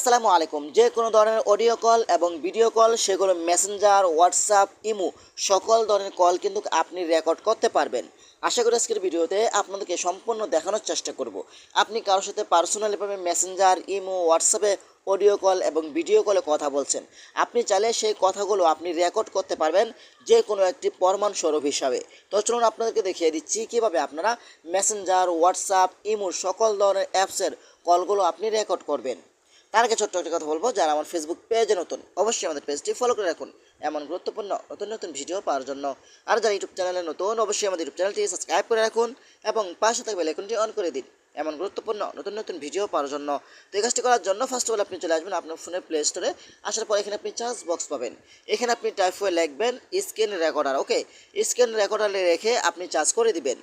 আসসালামু আলাইকুম। যে কোনো ধরনের অডিও কল এবং ভিডিও কল সেগুলো মেসেঞ্জার হোয়াটসঅ্যাপ ইমো, সকল ধরনের কল কিন্তু আপনি রেকর্ড করতে পারবেন। আশা করি আজকের ভিডিওতে আপনাদেরকে সম্পূর্ণ দেখানোর চেষ্টা করব। আপনি কারোর সাথে পার্সোনালিভাবে মেসেঞ্জার ইমো হোয়াটসঅ্যাপে অডিও কল এবং ভিডিও কলে কথা বলছেন, আপনি চাইলে সেই কথাগুলো আপনি রেকর্ড করতে পারবেন যে কোনো একটি প্রমাণ স্বরূপ হিসাবে। তো চলুন আপনাদেরকে দেখিয়ে দিচ্ছি কীভাবে আপনারা মেসেঞ্জার হোয়াটসঅ্যাপ ইমো সকল ধরনের অ্যাপসের কলগুলো আপনি রেকর্ড করবেন। তার আগে ছোট্ট একটা কথা বলব, যারা আমার ফেসবুক পেজে নতুন, অবশ্যই আমাদের পেজটি ফলো করে রাখুন এমন গুরুত্বপূর্ণ নতুন নতুন ভিডিও পাওয়ার জন্য। আর যারা ইউটিউব চ্যানেলে নতুন, অবশ্যই আমাদের ইউটিউব চ্যানেলটি সাবস্ক্রাইব করে রাখুন এবং পাশে থাকবে লেখনটি অন করে দিন এমন গুরুত্বপূর্ণ নতুন নতুন ভিডিও পাওয়ার জন্য। তো এই কাজটি করার জন্য ফার্স্ট অফ অল আপনি চলে আসবেন আপনার ফোনের প্লে স্টোরে আসার পর এখানে আপনি চার্জ বক্স পাবেন। এখানে আপনি টাইপ হয়ে লিখবেন স্ক্রিন রেকর্ডার ওকে স্ক্রিন রেকর্ডারে রেখে আপনি চার্জ করে দিবেন।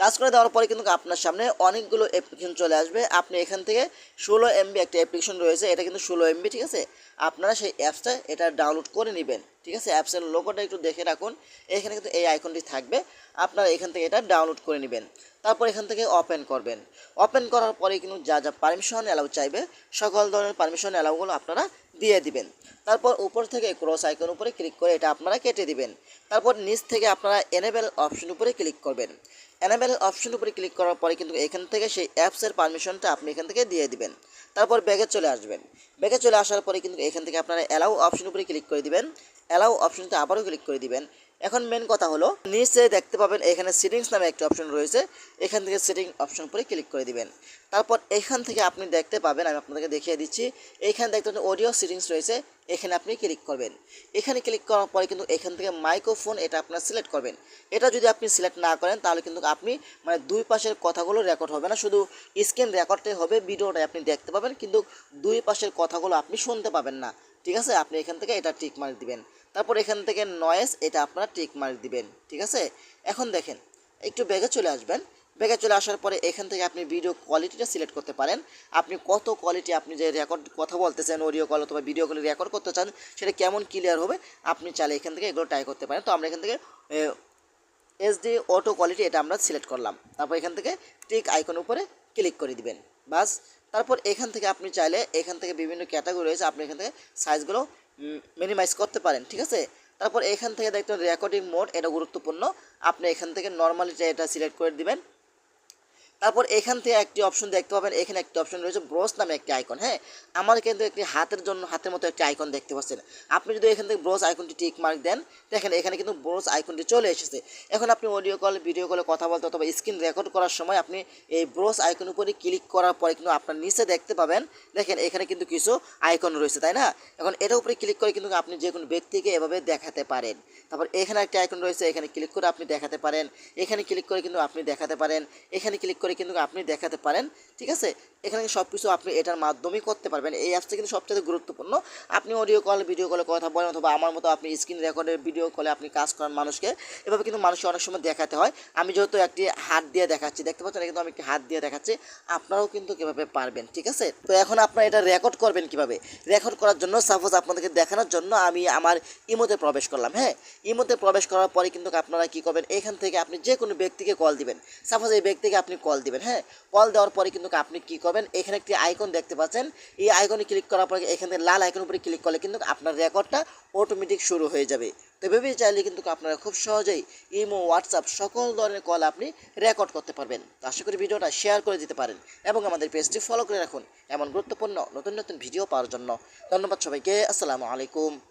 চার্জ করে দেওয়ার পরে কিন্তু আপনার সামনে অনেকগুলো অ্যাপ্লিকেশন চলে আসবে। আপনি এখান থেকে ষোলো এমবি একটা অ্যাপ্লিকেশন রয়েছে, এটা কিন্তু ষোলো এমবি ঠিক আছে? আপনারা সেই অ্যাপসটা এটা ডাউনলোড করে নেবেন, ঠিক আছে? অ্যাপসের লোগোটা একটু দেখে রাখুন, এখানে কিন্তু এই আইকনটি থাকবে, আপনারা এখান থেকে এটা ডাউনলোড করে নেবেন। তারপর এখান থেকে ওপেন করবেন। ওপেন করার পরে কিন্তু যা যা পারমিশন অ্যালাউ চাইবে, সকল ধরনের পারমিশন অ্যালাউগুলো আপনারা দিয়ে দিবেন। তারপর উপর থেকে ক্রস আইকন উপরে ক্লিক করে এটা আপনারা কেটে দিবেন। তারপর নিচ থেকে আপনারা এনেবেল অপশন উপরে ক্লিক করবেন। এনেবেল অপশন উপরে ক্লিক করার পরে কিন্তু এখান থেকে সেই অ্যাপসের পারমিশনটা আপনি এখান থেকে দিয়ে দিবেন। তারপর ব্যাগে চলে আসবেন। ব্যাগে চলে আসার পরে কিন্তু এখান থেকে আপনারা অ্যালাউ অপশন উপরে ক্লিক করে দিবেন। অ্যালাউ অপশনতে আবারও ক্লিক করে দিবেন। এখন মেন কথা হলো, নিচে দেখতে পাবেন এখানে সেটিংস নামে একটি অপশন রয়েছে। এখান থেকে সেটিং অপশন উপরে ক্লিক করে দিবেন। তারপর এখান থেকে আপনি দেখতে পাবেন, আমি আপনাদেরকে দেখিয়ে দিচ্ছি, এখানে দেখতে পাবেন অডিও সেটিংস রয়েছে, এখানে আপনি ক্লিক করবেন। এখানে ক্লিক করার পরে কিন্তু এখান থেকে মাইক্রোফোন এটা আপনার সিলেক্ট করবেন। এটা যদি আপনি সিলেক্ট না করেন, তাহলে কিন্তু আপনি মানে দুই পাশের কথাগুলো রেকর্ড হবে না। শুধু স্ক্রিন রেকর্ডটাই হবে ভিডিওটা আপনি দেখতে পাবেন, কিন্তু দুই পাশের কথাগুলো আপনি শুনতে পাবেন না। ঠিক আছে? আপনি এখান থেকে এটা টিক মার্ক দিবেন। তারপর এখান থেকে নয়েস এটা আপনারা টিক মার্ক দিবেন, ঠিক আছে? এখন দেখেন, একটু ব্যাগে চলে আসবেন। ব্যাগে চলে আসার পরে এখান থেকে আপনি ভিডিও কোয়ালিটিটা সিলেক্ট করতে পারেন। আপনি কত কোয়ালিটি আপনি যে রেকর্ড কথা বলতেছেন অডিও কল অথবা ভিডিও কলে রেকর্ড করতে চান, সেটা কেমন ক্লিয়ার হবে, আপনি চাইলে এখান থেকে এগুলো ট্রাই করতে পারেন। তো আমরা এখান থেকে এইচডি অটো কোয়ালিটি এটা আমরা সিলেক্ট করলাম। তারপর এখান থেকে টিক আইকন উপরে ক্লিক করে দিবেন। বাস, তারপর এখান থেকে আপনি চাইলে এখান থেকে বিভিন্ন ক্যাটাগরি রয়েছে, আপনি এখান থেকে সাইজগুলো মিনিমাইজ করতে পারেন, ঠিক আছে? তারপর এখান থেকে দেখতে রেকর্ডিং মোড এটা গুরুত্বপূর্ণ। আপনি এখান থেকে নর্মালিটা এটা সিলেক্ট করে দিবেন তারপর এখান থেকে একটি অপশন দেখতে পাবেন। এখানে একটি অপশন রয়েছে ব্রোস নামে একটি আইকন হ্যাঁ? আমার কিন্তু একটি হাতের জন্য, হাতের মতো একটি আইকন দেখতে পাচ্ছেন। আপনি যদি এখান থেকে ব্রোস আইকনটি টিক মার্ক দেন, দেখেন এখানে কিন্তু ব্রোস আইকনটি চলে এসেছে। এখন আপনি অডিও কল ভিডিও কলে কথা বলতে অথবা স্ক্রিন রেকর্ড করার সময় আপনি এই ব্রোস আইকন উপরে ক্লিক করার পরে কিন্তু আপনার নিচে দেখতে পাবেন, দেখেন এখানে কিন্তু কিছু আইকন রয়েছে, তাই না? এখন এটার উপরে ক্লিক করে কিন্তু আপনি যে কোনো ব্যক্তিকে এভাবে দেখাতে পারেন। তারপর এখানে একটা আইকন রয়েছে, এখানে ক্লিক করে আপনি দেখাতে পারেন। এখানে ক্লিক করে কিন্তু আপনি দেখাতে পারেন। এখানে ক্লিক করে কিন্তু আপনি দেখাতে পারেন, ঠিক আছে? এখানে সব কিছু আপনি এটার মাধ্যমেই করতে পারবেন। এই অ্যাপসটা কিন্তু সবচেয়ে গুরুত্বপূর্ণ। আপনি অডিও কল ভিডিও কলে কথা বলেন অথবা আমার মতো আপনি স্ক্রিন রেকর্ডের ভিডিও কলে আপনি কাজ করেন মানুষকে, এভাবে কিন্তু মানুষকে অনেক সময় দেখাতে হয়। আমি যেহেতু একটি হাত দিয়ে দেখাচ্ছি, দেখতে পাচ্ছেন? কিন্তু আমি একটি হাত দিয়ে দেখাচ্ছি। আপনারাও কিন্তু কীভাবে পারবেন, ঠিক আছে? তো এখন আপনারা এটা রেকর্ড করবেন কীভাবে? রেকর্ড করার জন্য সাপোজ আপনাদেরকে দেখানোর জন্য আমি আমার ইমোতে প্রবেশ করলাম হ্যাঁ? ইমোতে প্রবেশ করার পরে কিন্তু আপনারা কি করবেন? এখান থেকে আপনি যে কোনো ব্যক্তিকে কল দিবেন। সাপোজ এই ব্যক্তিকে আপনি কল দিবেন হ্যাঁ? কল দেওয়ার পরে কিন্তু আপনি কি করবেন, এখানে একটি আইকন দেখতে পাচ্ছেন। এই আইকনে ক্লিক করার পরে এখান লাল আইকন উপরে ক্লিক করলে কিন্তু আপনার রেকর্ডটা অটোমেটিক শুরু হয়ে যাবে। তো ভেবেই চাইলে কিন্তু আপনারা খুব সহজেই ইমো হোয়াটসঅ্যাপ সকল ধরনের কল আপনি রেকর্ড করতে পারবেন। তো আশা করি ভিডিওটা শেয়ার করে দিতে পারেন এবং আমাদের পেজটি ফলো করে রাখুন। এমন গুরুত্বপূর্ণ নতুন নতুন ভিডিও পাওয়ার জন্য। ধন্যবাদ সবাইকে, আসসালামু আলাইকুম।